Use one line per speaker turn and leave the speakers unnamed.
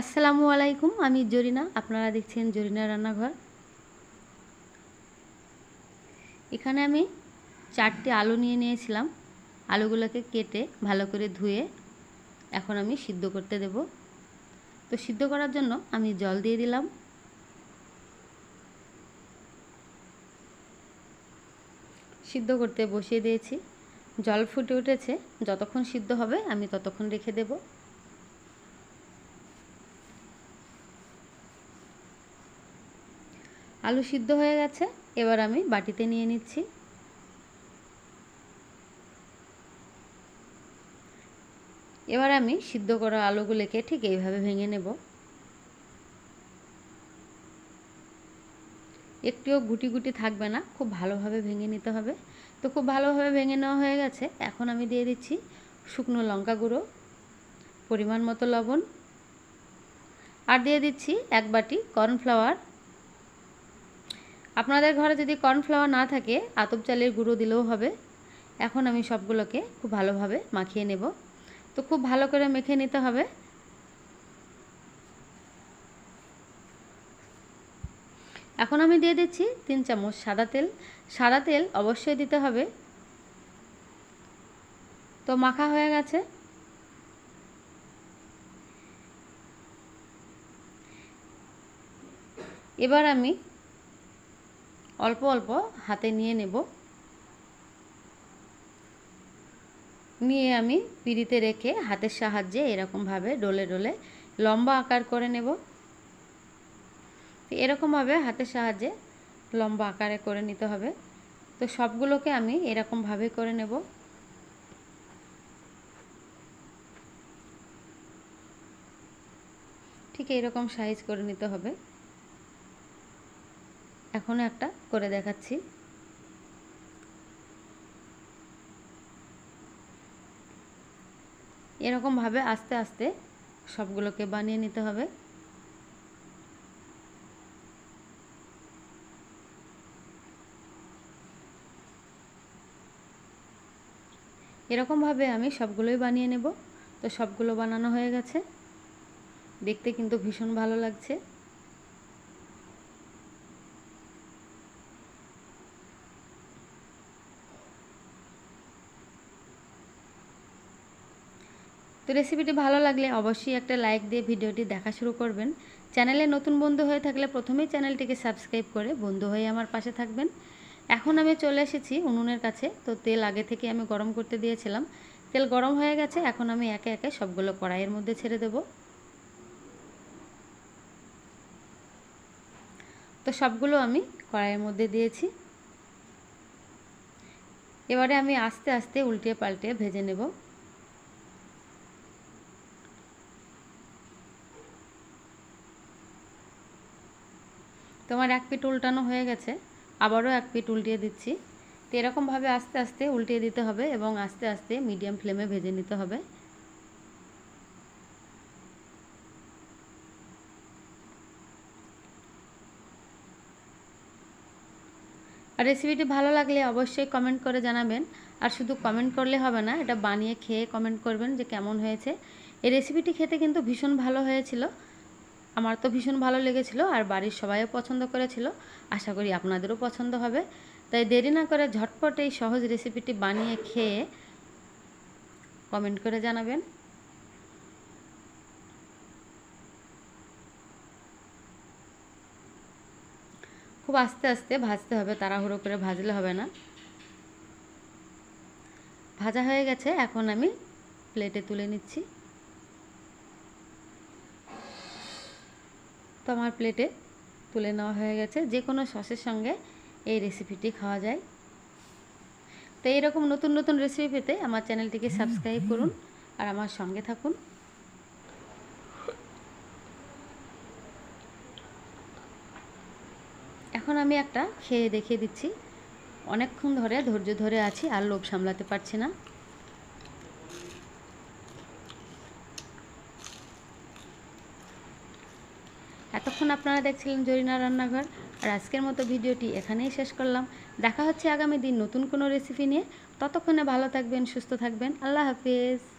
আসসালামু আলাইকুম, আমি জরিনা। আপনারা দেখছেন জরিনা রান্নাঘর। এখানে আমি চারটে আলু নিয়ে নিয়েছিলাম। আলুগুলোকে কেটে ভালো করে ধুয়ে এখন আমি সিদ্ধ করতে দেব। তো সিদ্ধ করার জন্য আমি জল দিয়ে দিলাম। সিদ্ধ করতে বসিয়ে দিয়েছি। জল ফুটে উঠেছে। যতক্ষণ সিদ্ধ হবে আমি ততক্ষণ রেখে দেবো। আলু সিদ্ধ হয়ে গেছে, এবার আমি বাটিতে নিয়ে নিচ্ছি। এবার আমি সিদ্ধ করা আলুগুলোকে ঠিক এইভাবে ভেঙে নেব। একটুও গুটি গুটি থাকবে না, খুব ভালোভাবে ভেঙে নিতে হবে। তো খুব ভালোভাবে ভেঙে নেওয়া হয়ে গেছে, এখন আমি দিয়ে দিচ্ছি শুকনো লঙ্কা গুঁড়ো, পরিমাণ মতো লবণ। আর দিয়ে দিচ্ছি এক বাটি কর্নফ্লাওয়ার আপনাদের ঘরে যদি কর্নফ্লাওয়ার না থাকে, আতপ চালের গুঁড়ো দিলেও হবে। এখন আমি সবগুলোকে খুব ভালোভাবে মাখিয়ে নেব। তো খুব ভালো করে মেখে নিতে হবে। এখন আমি দিয়ে দিচ্ছি তিন চামচ সাদা তেল। সাদা তেল অবশ্যই দিতে হবে। তো মাখা হয়ে গেছে। এবার আমি অল্প অল্প হাতে নিয়ে নেব। নিয়ে আমি পিড়িতে রেখে হাতের সাহায্যে এরকমভাবে ডলে ডলে লম্বা আকার করে নেব। এরকমভাবে হাতের সাহায্যে লম্বা আকারে করে নিতে হবে। তো সবগুলোকে আমি এরকমভাবে করে নেব। ঠিক এরকম সাইজ করে নিতে হবে। এখনও একটা করে দেখাচ্ছি। এরকমভাবে আস্তে আস্তে সবগুলোকে বানিয়ে নিতে হবে। এরকমভাবে আমি সবগুলোই বানিয়ে নেব। তো সবগুলো বানানো হয়ে গেছে। দেখতে কিন্তু ভীষণ ভালো লাগছে। তো রেসিপিটি ভালো লাগলে অবশ্যই একটা লাইক দিয়ে ভিডিওটি দেখা শুরু করবেন। চ্যানেলে নতুন বন্ধু হয়ে থাকলে প্রথমেই চ্যানেলটিকে সাবস্ক্রাইব করে বন্ধু হয়ে আমার পাশে থাকবেন। এখন আমি চলে এসেছি উনুনের কাছে। তো তেল আগে থেকে আমি গরম করতে দিয়েছিলাম। তেল গরম হয়ে গেছে, এখন আমি একে একে সবগুলো কড়াইয়ের মধ্যে ছেড়ে দেব। তো সবগুলো আমি কড়াইয়ের মধ্যে দিয়েছি। এবারে আমি আস্তে আস্তে উল্টে পাল্টে ভেজে নেব। তোমার এক পিঠ উল্টানো হয়ে গেছে, আবারও এক পিঠ উল্টিয়ে দিচ্ছি। তো এরকমভাবে আস্তে আস্তে উল্টিয়ে দিতে হবে এবং আস্তে আস্তে মিডিয়াম ফ্লেমে ভেজে নিতে হবে। আর রেসিপিটি ভালো লাগলে অবশ্যই কমেন্ট করে জানাবেন। আর শুধু কমেন্ট করলে হবে না, এটা বানিয়ে খেয়ে কমেন্ট করবেন যে কেমন হয়েছে। এই রেসিপিটি খেতে কিন্তু ভীষণ ভালো হয়েছিল। আমার তো ভীষণ ভালো লেগেছিল আর বাড়ির সবাইও পছন্দ করেছিল। আশা করি আপনাদেরও পছন্দ হবে। তাই দেরি না করে ঝটপট এই সহজ রেসিপিটি বানিয়ে খেয়ে কমেন্ট করে জানাবেন। খুব আস্তে আস্তে ভাজতে হবে, তাড়াহুড়ো করে ভাজলে হবে না। ভাজা হয়ে গেছে, এখন আমি প্লেটে তুলে নিচ্ছি। তো আমার প্লেটে তুলে নেওয়া হয়ে গেছে। যে কোনো সসের সঙ্গে এই রেসিপিটি খাওয়া যায়। তো এইরকম নতুন নতুন রেসিপি পেতে আমার চ্যানেলটিকে সাবস্ক্রাইব করুন আর আমার সঙ্গে থাকুন। এখন আমি একটা খেয়ে দেখিয়ে দিচ্ছি। অনেকক্ষণ ধরে ধৈর্য ধরে আছি আর লোভ সামলাতে পারছি না। এতক্ষণ আপনারা দেখছিলেন জরিনা রান্নাঘর, আর আজকের মতো ভিডিওটি এখানেই শেষ করলাম। দেখা হচ্ছে আগামী দিন নতুন কোনো রেসিপি নিয়ে। ততক্ষণে ভালো থাকবেন, সুস্থ থাকবেন। আল্লাহ হাফিজ।